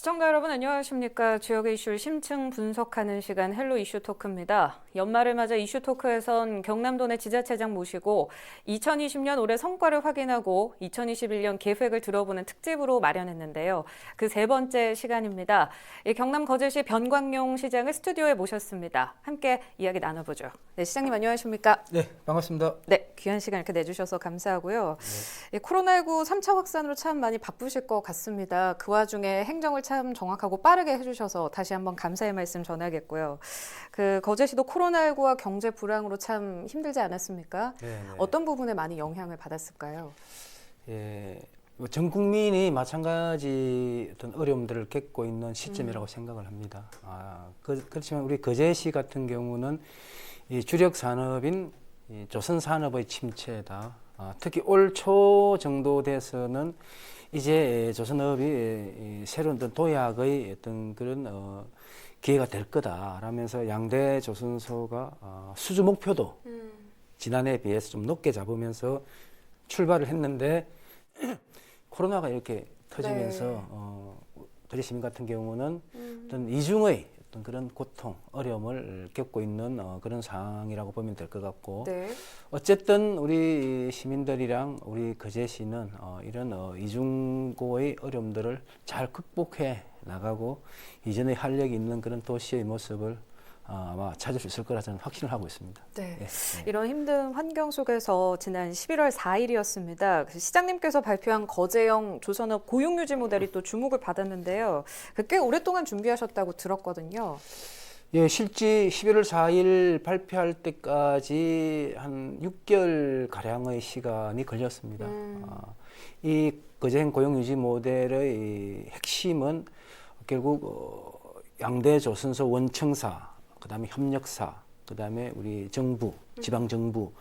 시청자 여러분 안녕하십니까. 지역의 이슈를 심층 분석하는 시간 헬로 이슈 토크입니다. 연말을 맞아 이슈 토크에선 경남도 내 지자체장 모시고 2020년 올해 성과를 확인하고 2021년 계획을 들어보는 특집으로 마련했는데요. 그 세 번째 시간입니다. 이 경남 거제시 변광용 시장을 스튜디오에 모셨습니다. 함께 이야기 나눠보죠. 네, 시장님 안녕하십니까? 네, 반갑습니다. 네, 귀한 시간 이렇게 내주셔서 감사하고요. 이 코로나19 3차 확산으로 참 많이 바쁘실 것 같습니다. 그 와중에 행정을 참 정확하고 빠르게 해주셔서 다시 한번 감사의 말씀 전하겠고요. 그 거제시도 코로나19와 경제 불황으로 참 힘들지 않았습니까? 네, 네. 어떤 부분에 많이 영향을 받았을까요? 예, 뭐전 국민이 마찬가지 어떤 어려움들을 겪고 있는 시점이라고 생각을 합니다. 아, 그, 그렇지만 우리 거제시 같은 경우는 이 주력 산업인 이 조선 산업의 침체다. 아, 특히 올 초 정도 돼서는 이제 조선업이 이 새로운 어떤 도약의 어떤 그런 어, 기회가 될 거다라면서 양대 조선소가 어, 수주 목표도 지난해에 비해서 좀 높게 잡으면서 출발을 했는데 코로나가 이렇게 터지면서 네. 어, 도시 시민 같은 경우는 어떤 이중의 어떤 그런 고통, 어려움을 겪고 있는 어, 그런 상황이라고 보면 될 것 같고 네. 어쨌든 우리 시민들이랑 우리 거제시는 어, 이런 어, 이중고의 어려움들을 잘 극복해 나가고 이전에 활력이 있는 그런 도시의 모습을 어, 아마 찾을 수 있을 거라 저는 확신을 하고 있습니다. 네. 예, 예. 이런 힘든 환경 속에서 지난 11월 4일이었습니다. 시장님께서 발표한 거제형 조선업 고용유지 모델이 또 주목을 받았는데요. 그꽤 오랫동안 준비하셨다고 들었거든요. 예, 실제 11월 4일 발표할 때까지 한 6개월 가량의 시간이 걸렸습니다. 음. 아, 이 거제행 고용 유지 모델의 이 핵심은 결국 어, 양대 조선소 원청사, 그다음에 협력사, 그다음에 우리 정부, 지방 정부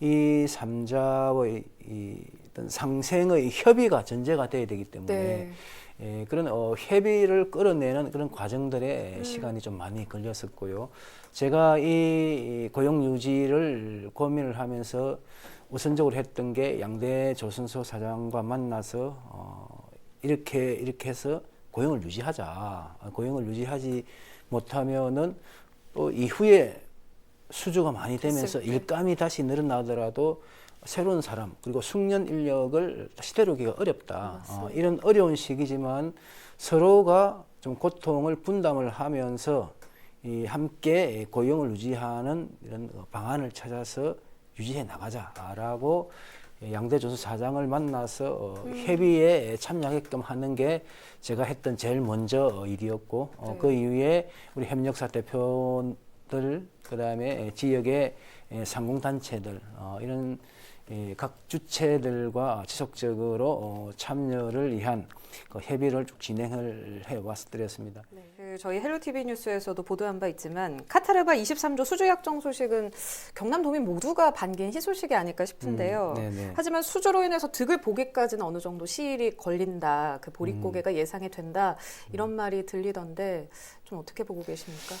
이 삼자의 이 어떤 상생의 협의가 전제가 돼야 되기 때문에 네. 예, 그런 어, 협의를 끌어내는 그런 과정들에 시간이 좀 많이 걸렸었고요. 제가 이, 이 고용 유지를 고민을 하면서 우선적으로 했던 게 양대 조선소 사장과 만나서 어, 이렇게 이렇게 해서 고용을 유지하자. 아, 고용을 유지하지 못하면은 또 이후에 수주가 많이 되면서 때. 일감이 다시 늘어나더라도 새로운 사람 그리고 숙련 인력을 다시 데려오기가 어렵다. 어, 이런 어려운 시기지만 서로가 좀 고통을 분담을 하면서 이 함께 고용을 유지하는 이런 방안을 찾아서 유지해 나가자라고 양대 조수 사장을 만나서 어, 협의에 참여하게끔 하는 게 제가 했던 제일 먼저 일이었고 어, 네. 그 이후에 우리 협력사 대표들 그다음에 지역의 예, 상공단체들 어, 이런 이 각 주체들과 지속적으로 어, 참여를 위한 그 협의를 쭉 진행을 해왔드렸습니다. 그 저희 헬로티비 뉴스에서도 보도한 바 있지만 카타르바 23조 수주 약정 소식은 경남 도민 모두가 반긴 희소식이 아닐까 싶은데요. 음, 네네. 하지만 수주로 인해서 득을 보기까지는 어느 정도 시일이 걸린다. 그 보릿고개가 음. 예상이 된다. 이런 말이 들리던데 좀 어떻게 보고 계십니까?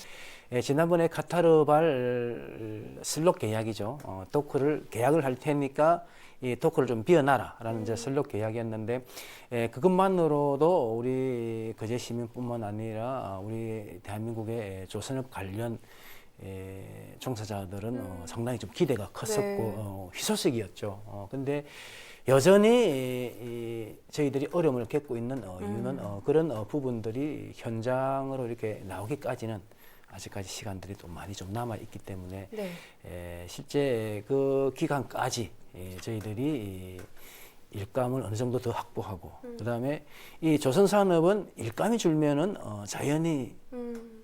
예, 지난번에 카타르발 슬롯 계약이죠. 어, 도크를 계약을 할 테니까 이 도크를 좀 비워놔라라는 이제 슬롯 계약이었는데 예, 그것만으로도 우리 거제 시민뿐만 아니라 우리 대한민국의 조선업 관련 예, 종사자들은 어, 상당히 좀 기대가 컸었고 네. 어, 희소식이었죠. 어, 근데 여전히 이, 이 저희들이 어려움을 겪고 있는 어, 이유는 어, 그런 어, 부분들이 현장으로 이렇게 나오기까지는 아직까지 시간들이 또 많이 좀 남아 있기 때문에 네. 에, 실제 그 기간까지 예, 저희들이 이 일감을 어느 정도 더 확보하고 그다음에 이 조선 산업은 일감이 줄면은 어, 자연히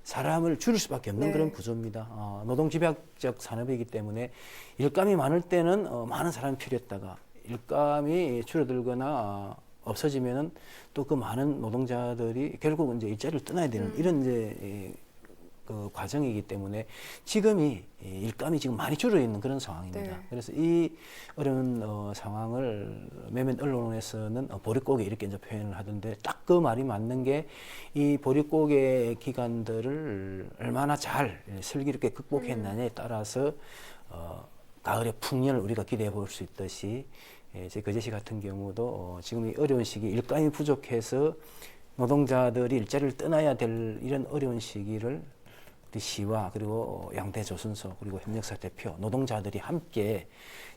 사람을 줄일 수밖에 없는 네. 그런 구조입니다. 어, 노동 집약적 산업이기 때문에 일감이 많을 때는 어, 많은 사람이 필요했다가 일감이 줄어들거나 어, 없어지면은 또 그 많은 노동자들이 결국 이제 일자리를 떠나야 되는 이런 이제 이, 그 과정이기 때문에 지금이 이 일감이 지금 많이 줄어 있는 그런 상황입니다. 네. 그래서 이 어려운 어, 상황을 몇몇 언론에서는 어, 보릿고개 이렇게 이제 표현을 하던데 딱 그 말이 맞는 게 이 보릿고개 기간들을 얼마나 잘 슬기롭게 극복했느냐에 따라서 어, 가을의 풍년을 우리가 기대해 볼 수 있듯이 예, 제 거제시 같은 경우도 어, 지금 이 어려운 시기 일감이 부족해서 노동자들이 일자리를 떠나야 될 이런 어려운 시기를 시와 그리고 양대 조선소 그리고 협력사 대표 노동자들이 함께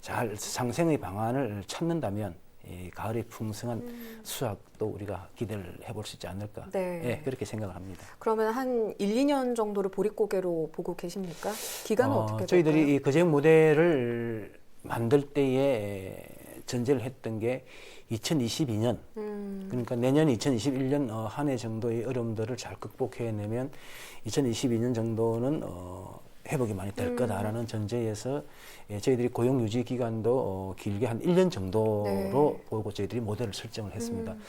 잘 상생의 방안을 찾는다면 이 가을의 풍성한 수확도 우리가 기대를 해볼 수 있지 않을까 네. 예, 그렇게 생각을 합니다. 그러면 한 1, 2년 정도를 보릿고개로 보고 계십니까? 기간은 어, 떻게 저희들이 될까요? 이 거제 모델을 만들 때에 전제를 했던 게 2022년 음, 그러니까 내년 2021년 어, 한 해 정도의 어려움들을 잘 극복해내면 2022년 정도는 어, 회복이 많이 될 음. 거다라는 전제에서 예, 저희들이 고용 유지 기간도 어, 길게 한 1년 정도로 네. 보고 저희들이 모델을 설정을 했습니다. 음.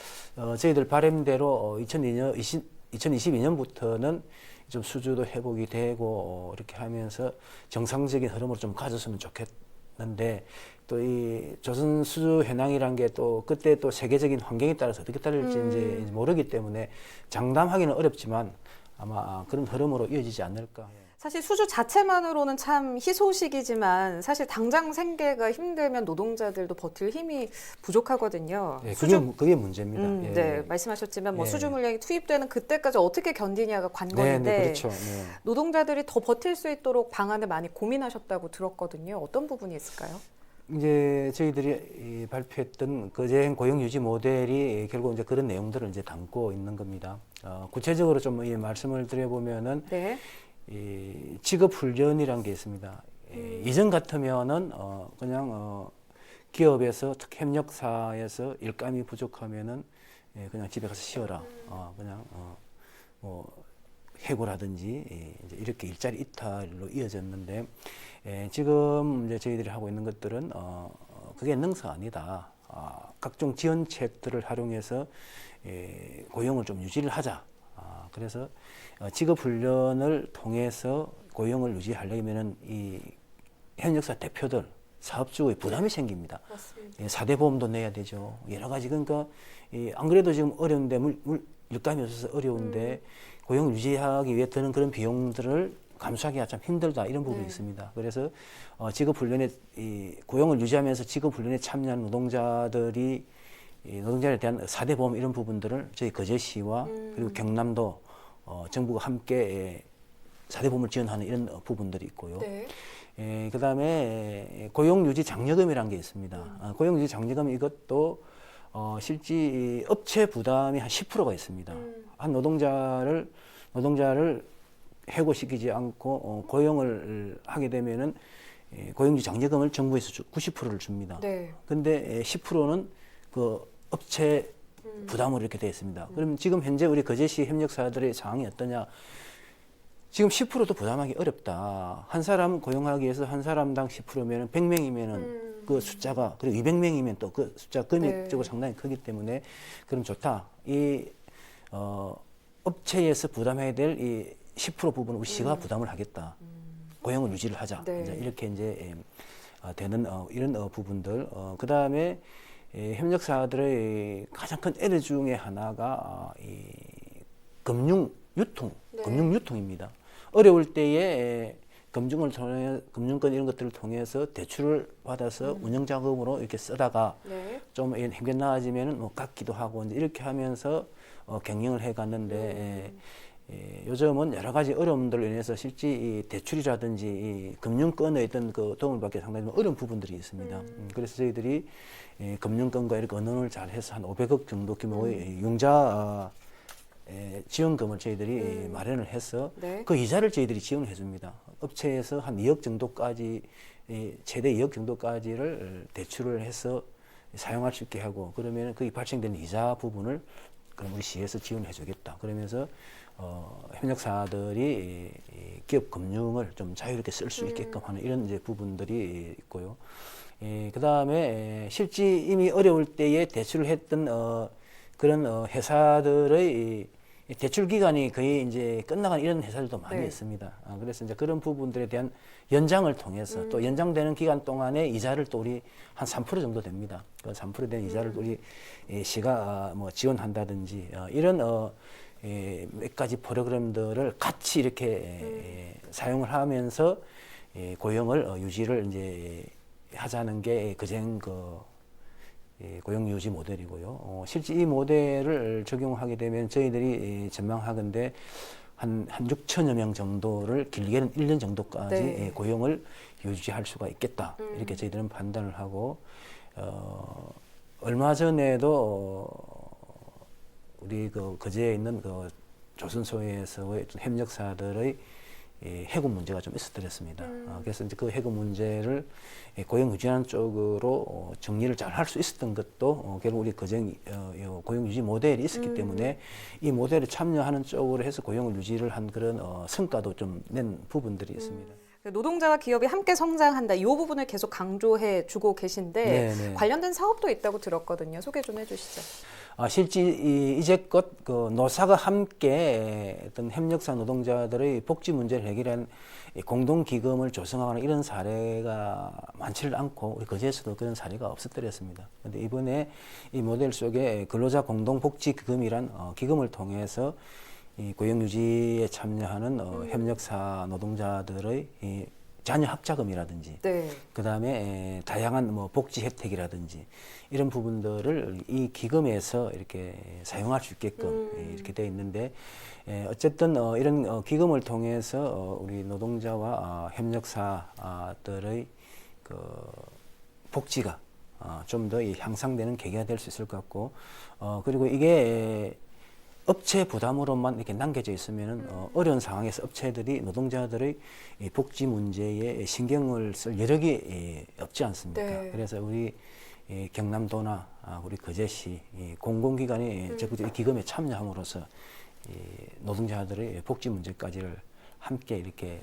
어, 저희들 바람대로 어, 2022년, 20, 2022년부터는 좀 수주도 회복이 되고 어, 이렇게 하면서 정상적인 흐름으로 좀 가졌으면 좋겠는데 또 이 조선 수주 현황이란 게 또 그때 또 세계적인 환경에 따라서 어떻게 따를지 음. 이제 모르기 때문에 장담하기는 어렵지만 아마 그런 흐름으로 이어지지 않을까. 사실 수주 자체만으로는 참 희소식이지만 사실 당장 생계가 힘들면 노동자들도 버틸 힘이 부족하거든요. 예, 그게 수주 그게 문제입니다. 음, 예. 네, 말씀하셨지만 뭐 예. 수주 물량이 투입되는 그때까지 어떻게 견디냐가 네, 관건인데 네, 그렇죠. 네. 노동자들이 더 버틸 수 있도록 방안을 많이 고민하셨다고 들었거든요. 어떤 부분이 있을까요? 이제 저희들이 이 발표했던 거제행 고용 유지 모델이 결국 이제 그런 내용들을 이제 담고 있는 겁니다. 어, 구체적으로 좀 이 말씀을 드려보면은 네. 이 직업 훈련이란 게 있습니다. 이 이전 같으면은 어, 그냥 어, 기업에서 특히 협력사에서 일감이 부족하면은 예, 그냥 집에 가서 쉬어라. 어, 그냥 어, 뭐 해고라든지 예, 이렇게 일자리 이탈로 이어졌는데 예, 지금 이제 저희들이 하고 있는 것들은 어, 어, 그게 능사 아니다. 아, 각종 지원책들을 활용해서 예, 고용을 좀 유지를 하자. 아, 그래서 어, 직업 훈련을 통해서 고용을 유지하려면은 이 현역사 대표들 사업주의 부담이 생깁니다. 맞습니다. 예, 사대 보험도 내야 되죠. 여러 가지 그러니까 이, 안 그래도 지금 어려운데 물, 물 일감이 없어서 어려운데 고용을 유지하기 위해 드는 그런 비용들을 감수하기가 참 힘들다 이런 부분이 네. 있습니다. 그래서 어, 직업 훈련에 이 고용을 유지하면서 직업 훈련에 참여한 노동자들이 이 노동자에 대한 사대 보험 이런 부분들을 저희 거제시와 그리고 경남도 어, 정부가 함께 예, 사대 보험을 지원하는 이런 어, 부분들이 있고요. 네. 예, 그다음에 고용 유지 장려금이라는 게 있습니다. 아, 고용 유지 장려금 이것도 어, 실제 이 업체 부담이 한 10%가 있습니다. 음. 한 노동자를 노동자를 해고시키지 않고 어, 고용을 하게 되면은 예, 고용유지 장려금을 정부에서 주, 90%를 줍니다. 네. 근데 10%는 그 업체 음. 부담으로 이렇게 되어 있습니다. 그럼 지금 현재 우리 거제시 협력사들의 상황이 어떠냐? 지금 10%도 부담하기 어렵다. 한 사람 고용하기 위해서 한 사람당 10%면은 100명이면은 음. 그 숫자가 그리고 200명이면 또 그 숫자 금액적으로 네. 상당히 크기 때문에 그럼 좋다. 이 어, 업체에서 부담해야 될 이 10% 부분을 우리 시가 부담을 하겠다. 고용을 유지를 하자. 네. 이제 이렇게 이제 예, 어, 되는 어, 이런 어, 부분들. 어, 그 다음에 예, 협력사들의 가장 큰 애를 중에 하나가 어, 이 금융 유통, 네. 금융 유통입니다. 어려울 때에 예, 금융을 통해 금융권 이런 것들을 통해서 대출을 받아서 운영 자금으로 이렇게 쓰다가 네. 좀 힘겨 나아지면은 뭐 깎기도 하고 이제 이렇게 하면서 어, 경영을 해 갔는데 예, 예, 요즘은 여러 가지 어려움들로 인해서 실제 이 대출이라든지 이 금융권에 있던 그 도움을 받기 상당히 어려운 부분들이 있습니다. 음, 그래서 저희들이 이 금융권과 이렇게 언론을 잘 해서 한 500억 정도 규모의 융자 어, 에, 지원금을 저희들이 마련을 해서 네. 그 이자를 저희들이 지원을 해줍니다. 업체에서 한 2억 정도까지 이 최대 2억 정도까지를 대출을 해서 사용할 수 있게 하고 그러면 그 발생되는 이자 부분을 그럼 우리 시에서 지원해 주겠다. 그러면서 어, 협력사들이 이, 이 기업 금융을 좀 자유롭게 쓸 수 있게끔 하는 이런 이제 부분들이 있고요. 예, 그 다음에 실제 이미 어려울 때에 대출을 했던 어, 그런 어, 회사들의 이, 이 대출 기간이 거의 이제 끝나간 이런 회사들도 많이 네. 있습니다. 아, 그래서 이제 그런 부분들에 대한 연장을 통해서 또 연장되는 기간 동안에 이자를 또 우리 한 3% 정도 됩니다. 그3% 되는 이자를 우리 이 시가 아, 뭐 지원한다든지 어, 이런 어, 예, 몇 가지 프로그램들을 같이 이렇게 예, 사용을 하면서 예, 고용을 어, 유지를 이제 하자는 게 그쟁 그이 고용 유지 모델이고요. 어, 실제 이 모델을 적용하게 되면 저희들이 이 전망하건대 한, 한 6천여 명 정도를 길게는 1년 정도까지 네. 예, 고용을 유지할 수가 있겠다. 음. 이렇게 저희들은 판단을 하고, 어, 얼마 전에도 어, 우리 그 거제에 있는 그 조선소에서의 협력사들의 이 해고 문제가 좀 있었더랬습니다. 어, 그래서 이제 그 해고 문제를 이 고용 유지하는 쪽으로 어, 정리를 잘 할 수 있었던 것도 어, 결국 우리 거정 어, 요 고용 유지 모델이 있었기 때문에 이 모델에 참여하는 쪽으로 해서 고용을 유지를 한 그런 어, 성과도 좀 낸 부분들이 있습니다. 노동자와 기업이 함께 성장한다. 이 부분을 계속 강조해 주고 계신데 네, 네. 관련된 사업도 있다고 들었거든요. 소개 좀 해주시죠. 아, 실제 이, 이제껏 그 노사가 함께 어떤 협력사 노동자들의 복지 문제를 해결한 이 공동기금을 조성하는 이런 사례가 많지를 않고 우리 거제에서도 그런 사례가 없었더랬습니다. 그런데 이번에 이 모델 속에 근로자 공동복지기금이란 어, 기금을 통해서 이 고용 유지에 참여하는 어, 협력사 노동자들의 이 자녀 학자금이라든지 네. 그다음에 에, 다양한 뭐 복지 혜택이라든지 이런 부분들을 이 기금에서 이렇게 사용할 수 있게끔 예, 이렇게 돼 있는데 에, 어쨌든 어, 이런 어, 기금을 통해서 어, 우리 노동자와 아, 협력사들의 그 복지가 어, 좀 더 향상되는 계기가 될 수 있을 것 같고 어, 그리고 이게 에, 업체 부담으로만 이렇게 남겨져 있으면은 어, 어려운 상황에서 업체들이 노동자들의 이 복지 문제에 신경을 쓸 여력이 예, 없지 않습니까? 네. 그래서 우리 이 경남도나 아, 우리 거제시 이 공공기관이 적극적으로 이 기금에 참여함으로써 이 노동자들의 복지 문제까지를 함께 이렇게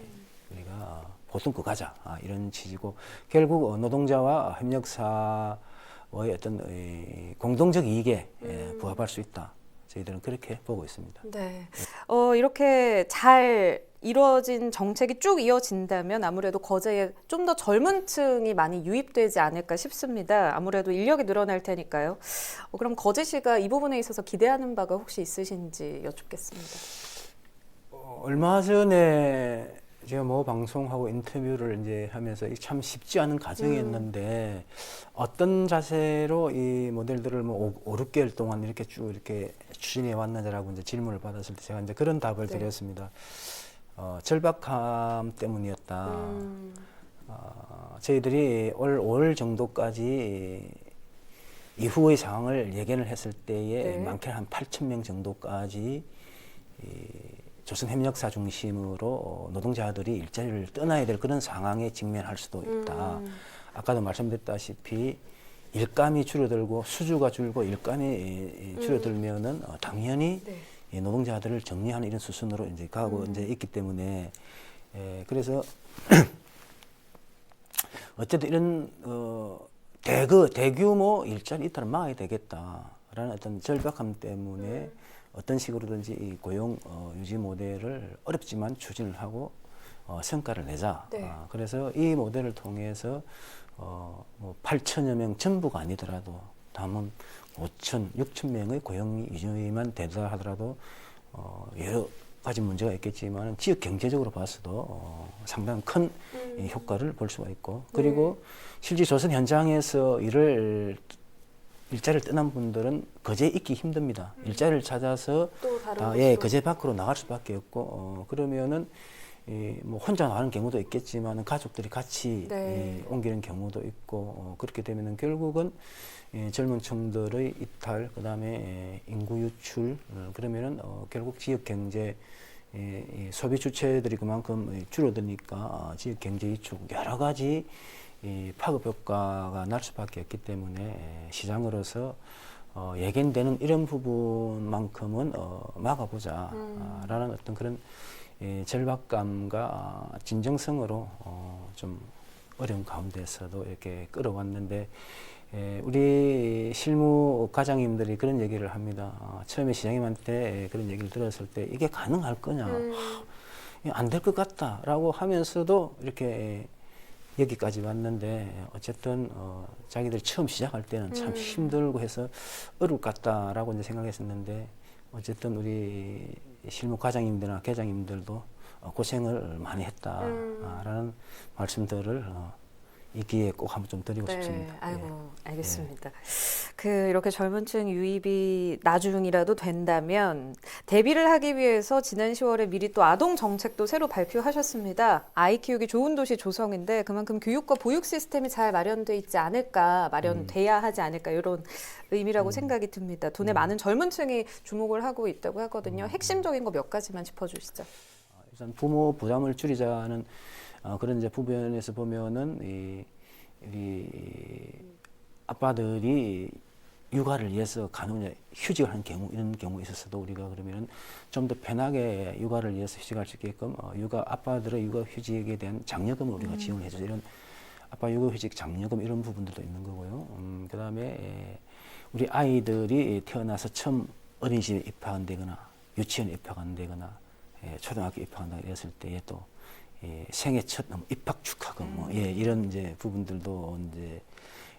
우리가 어, 보듬고 가자 아, 이런 취지고 결국 어, 노동자와 협력사의 어떤 이 공동적 이익에 예, 부합할 수 있다. 저희들은 그렇게 보고 있습니다. 네. 어, 이렇게 잘 이루어진 정책이 쭉 이어진다면 아무래도 거제에 좀 더 젊은 층이 많이 유입되지 않을까 싶습니다. 아무래도 인력이 늘어날 테니까요. 어, 그럼 거제시가 이 부분에 있어서 기대하는 바가 혹시 있으신지 여쭙겠습니다. 어, 얼마 전에 제가 뭐 방송하고 인터뷰를 이제 하면서 참 쉽지 않은 과정이었는데 어떤 자세로 이 모델들을 뭐 5, 6개월 동안 이렇게 쭉 이렇게 추진해 왔느냐라고 이제 질문을 받았을 때 제가 이제 그런 답을 네. 드렸습니다. 어, 절박함 때문이었다. 음, 어, 저희들이 올 5월 정도까지 이후의 상황을 예견을 했을 때에 네. 많게는 한 8천 명 정도까지 이 조선협력사 중심으로 어, 노동자들이 일자리를 떠나야 될 그런 상황에 직면할 수도 있다. 음. 아까도 말씀드렸다시피 일감이 줄어들고 수주가 줄고 일감이 이- 이 줄어들면은 어, 당연히 네. 이 노동자들을 정리하는 이런 수순으로 이제 가고 음. 이제 있기 때문에 에, 그래서 어쨌든 이런 어, 대그 대규모 일자리 이탈을 막아야 되겠다라는 어떤 절박함 때문에 음. 어떤 식으로든지 이 고용 어, 유지 모델을 어렵지만 추진을 하고 어, 성과를 내자. 네. 아, 그래서 이 모델을 통해서 어, 뭐 8천여 명 전부가 아니더라도 다음은 5천, 6천 명의 고용 유지만 되더라 하더라도 어, 여러 가지 문제가 있겠지만 지역 경제적으로 봤어도 어, 상당히 큰이 효과를 볼 수가 있고 그리고 실제 조선 현장에서 일을 일자리를 떠난 분들은 거제에 있기 힘듭니다. 일자리를 찾아서 아, 예. 거제 밖으로 나갈 수밖에 없고 어, 그러면은 이, 뭐 혼자 나가는 경우도 있겠지만 가족들이 같이 네. 예, 옮기는 경우도 있고 어, 그렇게 되면은 결국은 예, 젊은 층들의 이탈 그다음에 예, 인구 유출 어, 그러면은 어, 결국 지역 경제 예, 이 소비 주체들이 그만큼 이 줄어드니까 어, 지역 경제 위축 여러 가지 이 파급 효과가 날 수밖에 없기 때문에 예, 시장으로서 어, 예견되는 이런 부분만큼은 어, 막아보자라는 어떤 그런 예, 절박감과 아, 진정성으로 어, 좀 어려운 가운데서도 이렇게 끌어왔는데 예, 우리 실무 과장님들이 그런 얘기를 합니다. 아, 처음에 시장님한테 그런 얘기를 들었을 때 이게 가능할 거냐, 음. 안될 것 같다라고 하면서도 이렇게 여기까지 왔는데 어쨌든 어, 자기들이 처음 시작할 때는 참 음. 힘들고 해서 어려울 것 같다라고 이제 생각했었는데 어쨌든 우리 실무 과장님들이나 계장님들도 어, 고생을 많이 음. 했다라는 말씀들을 어, 이 기회에 꼭 한번 좀 드리고 싶습니다. 네, 아이고 예. 알겠습니다. 그 이렇게 젊은층 유입이 나중이라도 된다면 대비를 하기 위해서 지난 10월에 미리 또 아동 정책도 새로 발표하셨습니다. 아이 키우기 좋은 도시 조성인데 그만큼 교육과 보육 시스템이 잘 마련돼 있지 않을까, 마련돼야 하지 않을까 이런 의미라고 생각이 듭니다. 돈에 많은 젊은층이 주목을 하고 있다고 하거든요. 핵심적인 거 몇 가지만 짚어주시죠. 일단 부모 부담을 줄이자는 어, 그런 이제 부분에서 보면은 이, 이 아빠들이 육아를 위해서 간혹 휴직을 하는 경우 이런 경우 있었어도 우리가 그러면은 좀 더 편하게 육아를 위해서 휴직할 수 있게끔 어, 육아 아빠들의 육아 휴직에 대한 장려금을 우리가 지원을 해주죠 이런 아빠 육아 휴직 장려금 이런 부분들도 있는 거고요. 음, 그다음에 에, 우리 아이들이 태어나서 처음 어린이집에 입학한다거나 유치원에 입학한다거나 예, 초등학교 입학한다 이랬을 때에 또 예, 생애 첫 음, 입학 축하금 뭐, 예, 이런 이제 부분들도 이제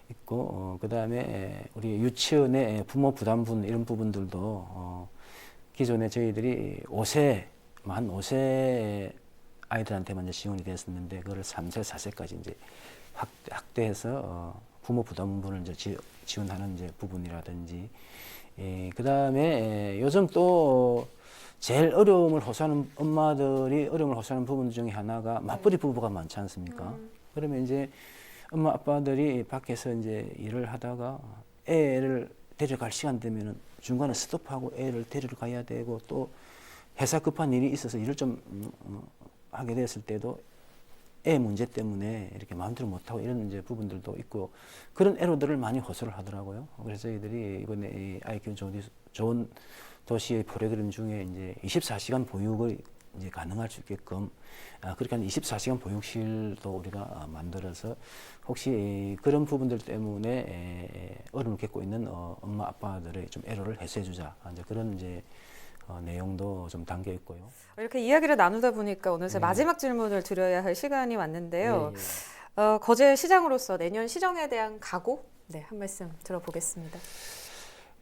있고 어, 그다음에 에, 우리 유치원의 부모 부담분 이런 부분들도 어, 기존에 저희들이 5세 만 5세 아이들한테만 이제 지원이 됐었는데 그거를 3세 4세까지 이제 확, 확대해서 어, 부모 부담분을 이제 지, 지원하는 이제 부분이라든지 예, 그다음에 에, 요즘 또 제일 어려움을 호소하는 엄마들이 어려움을 호소하는 부분 중에 하나가 맞벌이 부부가 많지 않습니까? 그러면 이제 엄마 아빠들이 밖에서 이제 일을 하다가 애를 데려갈 시간 되면은 중간에 스톱하고 애를 데리러 가야 되고 또 회사 급한 일이 있어서 일을 좀 음, 어, 하게 됐을 때도 애 문제 때문에 이렇게 마음대로 못하고 이런 이제 부분들도 있고 그런 애로들을 많이 호소를 하더라고요. 그래서 저희들이 이번에 이 아이 키운 좋은, 디- 좋은 도시의 프로그램 중에 이제 24시간 보육을 이제 가능할 수 있게끔 아, 그렇게 한 24시간 보육실도 우리가 아, 만들어서 혹시 그런 부분들 때문에 어려움을 겪고 있는 어, 엄마 아빠들의 좀 애로를 해소해주자 아, 이제 그런 이제 어, 내용도 좀 담겨 있고요. 이렇게 이야기를 나누다 보니까 어느새 네. 마지막 질문을 드려야 할 시간이 왔는데요. 예, 예. 어, 거제 시장으로서 내년 시정에 대한 각오, 네, 한 말씀 들어보겠습니다.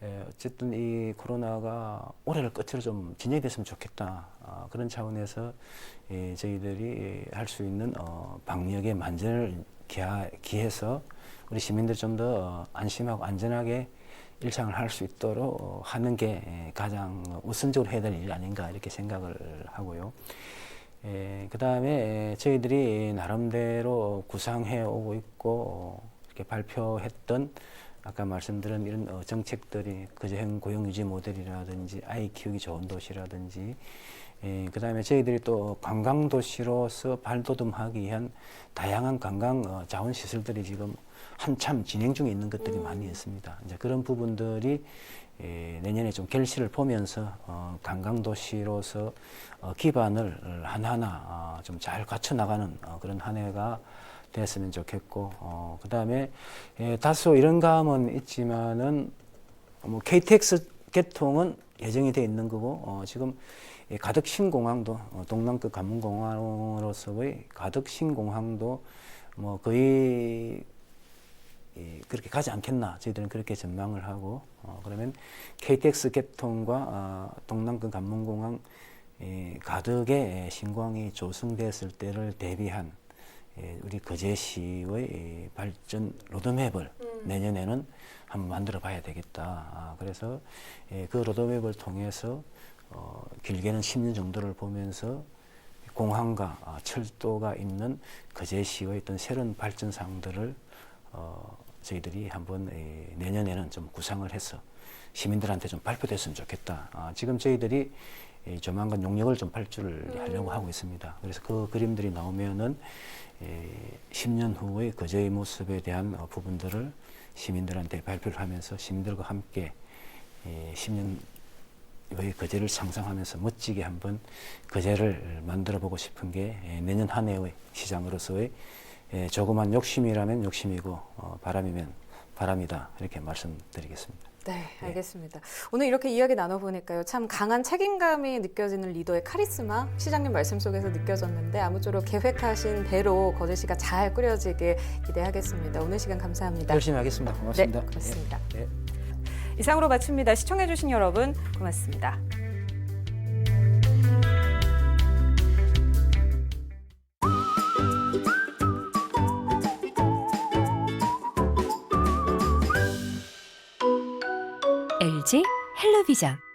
예, 어쨌든 이 코로나가 올해를 끝으로 좀 진행이 됐으면 좋겠다. 아, 그런 차원에서 예, 저희들이 할 수 있는 어, 방역의 만전을 기해서 우리 시민들 좀더 어, 안심하고 안전하게 일상을 할 수 있도록 어, 하는 게 예, 가장 우선적으로 해야 될 일 아닌가 이렇게 생각을 하고요. 예, 그 다음에 저희들이 나름대로 구상해 오고 있고 어, 이렇게 발표했던 아까 말씀드린 이런 어, 정책들이 그저형 고용유지 모델이라든지 아이 키우기 좋은 도시라든지 예, 그 다음에 저희들이 또 관광도시로서 발돋움하기 위한 다양한 관광 어, 자원 시설들이 지금 한참 진행 중에 있는 것들이 많이 있습니다. 이제 그런 부분들이 예, 내년에 좀 결실을 보면서 어, 관광도시로서 어, 기반을 하나하나 어, 좀잘 갖춰 나가는 어, 그런 한 해가 됐으면 좋겠고 어, 그 다음에 예, 다소 이런 감은 있지만은 뭐 KTX 개통은 예정이 돼 있는 거고 어, 지금 예, 가덕 신공항도 어, 동남권 관문공항으로서의 가덕 신공항도 뭐 거의 예, 그렇게 가지 않겠나 저희들은 그렇게 전망을 하고 어, 그러면 KTX 개통과 어, 동남권 관문공항 예, 가덕의 신공항이 조성됐을 때를 대비한 예, 우리 거제시의 이 발전 로드맵을 내년에는 한번 만들어 봐야 되겠다. 아, 그래서 예, 그 로드맵을 통해서 어, 길게는 10년 정도를 보면서 공항과 아, 철도가 있는 거제시의 어떤 새로운 발전상들을 어, 저희들이 한번 에, 내년에는 좀 구상을 해서 시민들한테 좀 발표됐으면 좋겠다. 아, 지금 저희들이 에, 조만간 용역을 좀 발주를 하려고 하고 있습니다. 그래서 그 그림들이 나오면은 에, 10년 후의 거제의 모습에 대한 어, 부분들을 시민들한테 발표를 하면서 시민들과 함께 에, 10년 의 거제를 상상하면서 멋지게 한번 거제를 만들어 보고 싶은 게 에, 내년 한 해의 시장으로서의 에, 조그만 욕심이라면 욕심이고 어, 바람이면 바람이다 이렇게 말씀드리겠습니다. 네, 알겠습니다. 오늘 이렇게 이야기 나눠보니까요. 참 강한 책임감이 느껴지는 리더의 카리스마 시장님 말씀 속에서 느껴졌는데 아무쪼록 계획하신 대로 거제시가 잘 꾸려지길 기대하겠습니다. 오늘 시간 감사합니다. 열심히 하겠습니다. 고맙습니다. 네, 고맙습니다. 예, 예. 이상으로 마칩니다. 시청해주신 여러분 고맙습니다. 클로비전